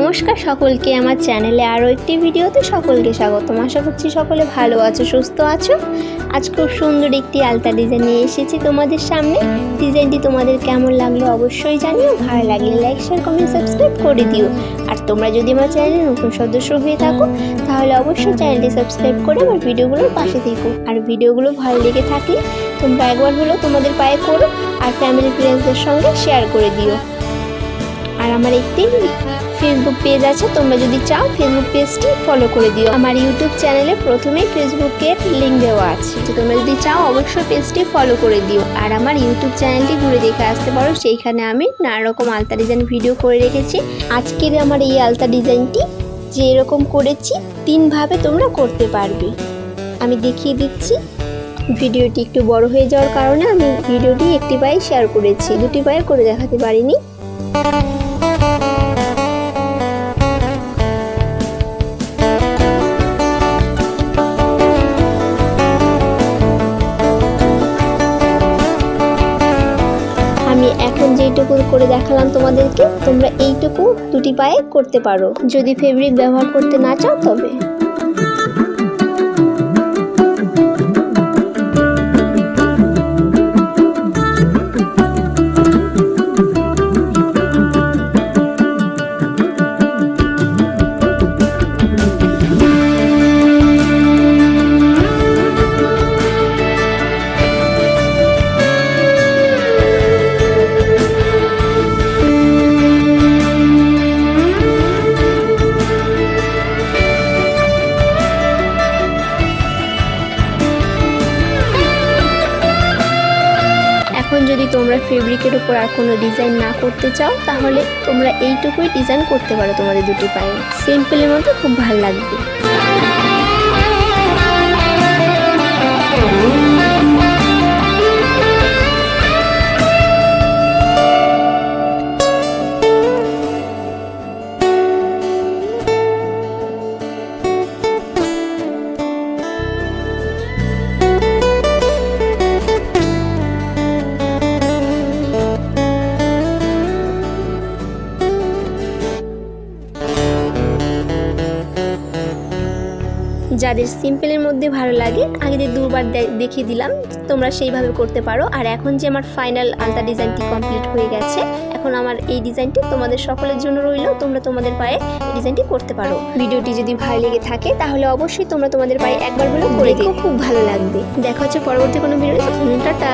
নমস্কার সকলকে, আমার চ্যানেলে আরও একটি ভিডিওতে সকলকে স্বাগতম। আশা করছি সকলে ভালো আছো, সুস্থ আছো। আজ খুব সুন্দর একটি আলতা ডিজাইন নিয়ে এসেছি তোমাদের সামনে। ডিজাইনটি তোমাদের কেমন লাগল অবশ্যই জানিও। ভালো লাগলে লাইক শেয়ার কমেন্ট সাবস্ক্রাইব করে দিও। আর তোমরা যদি আমার চ্যানেলে নতুন সদস্য হয়ে থাকো, তাহলে অবশ্যই চ্যানেলটি সাবস্ক্রাইব করে আমার ভিডিওগুলোর পাশে থেকো। আর ভিডিওগুলো ভালো লেগে থাকলে তোমরা একবার হলেও তোমাদের পায়ে করো আর ফ্যামিলি ফ্রেন্ডসদের সঙ্গে শেয়ার করে দিও। আর আমার একটি ফেসবুক পেজ আছে, তোমরা যদি চাও ফেসবুক পেজটি ফলো করে দিও। আমার ইউটিউব চ্যানেলে প্রথমেই ফেসবুকের লিঙ্ক দেওয়া আছে। তো তোমরা যদি চাও, অবশ্যই পেজটি ফলো করে দিও। আর আমার ইউটিউব চ্যানেলটি ঘুরে দেখে আসতে পারো, সেইখানে আমি নানা রকম আলতা ডিজাইন ভিডিও করে রেখেছি। আজকের আমার এই আলতা ডিজাইনটি যে এরকম করেছি, তিনভাবে তোমরা করতে পারবে। আমি দেখিয়ে দিচ্ছি, ভিডিওটি একটু বড় হয়ে যাওয়ার কারণে আমি ভিডিওটি একটি পায়ে শেয়ার করেছি। দুটি পায়ে করে দেখাতে পারিনি। আমি এখন যেইটুকু করে দেখালাম তোমাদেরকে, তোমরা এইটুকু দুটি পায়ে করতে পারো। যদি ফেব্রিক ব্যবহার করতে না চাও তবে। যদি তোমরা ফেব্রিকের উপর আর কোনো ডিজাইন না করতে চাও, তাহলে তোমরা এইটুকুই ডিজাইন করতে পারো তোমাদের দুটি পায়ে। সিম্পলের মধ্যে খুব ভালো লাগবে। যাদের সিম্পলের মধ্যে ভালো লাগে আগে যে দুবার দেখিয়ে দিলাম তোমরা সেইভাবে করতে পারো। আর এখন যে আমার ফাইনাল আলতা ডিজাইনটি কমপ্লিট হয়ে গেছে এখন আমার এই ডিজাইনটি তোমাদের সকলের জন্য রইল তোমরা তোমাদের পায়ে এই ডিজাইনটি করতে পারো। ভিডিওটি যদি ভালো লেগে থাকে তাহলে অবশ্যই তোমরা তোমাদের পায়ে একবার হলেও করে দিও খুব ভালো লাগবে। দেখা হচ্ছে পরবর্তী কোনো ভিডিও টাটা।